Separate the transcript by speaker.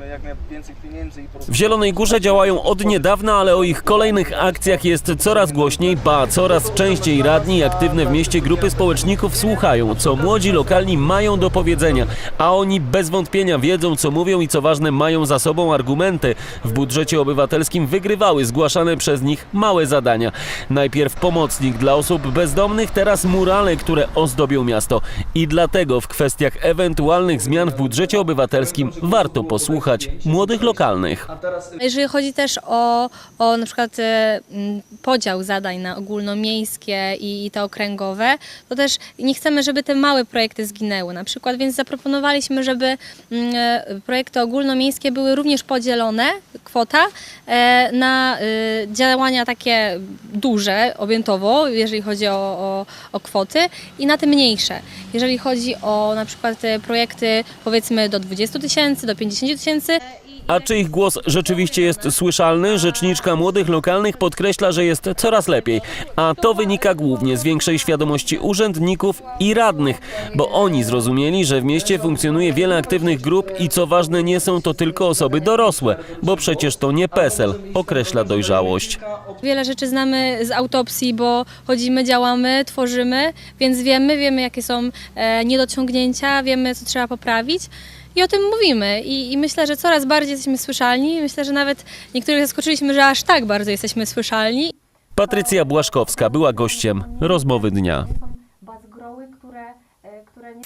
Speaker 1: żebyśmy jak najwięcej pieniędzy i.
Speaker 2: W Zielonej Górze działają od niedawna, ale o ich kolejnych akcjach jest coraz głośniej, ba coraz częściej radni i aktywne w mieście grupy społeczników słuchają, co młodzi lokalni mają do powiedzenia, a oni bez wątpienia wiedzą, co mówią i co ważne, mają za sobą argumenty. W budżecie obywatelskim wygrywały zgłaszane przez nich małe zadania. Najpierw pomocnik dla osób bezdomnych, teraz murale, które ozdobią miasto. I dlatego w kwestiach ewentualnych zmian w budżecie obywatelskim warto posłuchać młodych lokalnych.
Speaker 3: Jeżeli chodzi też o, o na przykład m, podział zadań na ogólnomiejskie i, i te okręgowe, to też nie chcemy, żeby te małe projekty zginęły. Na przykład więc zaproponowaliśmy, żeby e, projekty ogólnomiejskie były również podzielone, kwota, e, na e, działania takie duże, objętowo, jeżeli chodzi o, o, o kwoty i na te mniejsze. Jeżeli chodzi o na przykład projekty powiedzmy do 20 tysięcy, do 50 tysięcy,
Speaker 2: A czy ich głos rzeczywiście jest słyszalny? Rzeczniczka młodych lokalnych podkreśla, że jest coraz lepiej. A to wynika głównie z większej świadomości urzędników i radnych, bo oni zrozumieli, że w mieście funkcjonuje wiele aktywnych grup i co ważne, nie są to tylko osoby dorosłe, bo przecież to nie PESEL określa dojrzałość.
Speaker 3: Wiele rzeczy znamy z autopsji, bo chodzimy, działamy, tworzymy, więc wiemy, wiemy jakie są e, niedociągnięcia, wiemy co trzeba poprawić i o tym mówimy. I, I myślę, że coraz bardziej jesteśmy słyszalni. Myślę, że nawet niektórych zaskoczyliśmy, że aż tak bardzo jesteśmy słyszalni.
Speaker 2: Patrycja Błaszkowska była gościem rozmowy dnia.
Speaker 3: Bazgroły, które, które nie...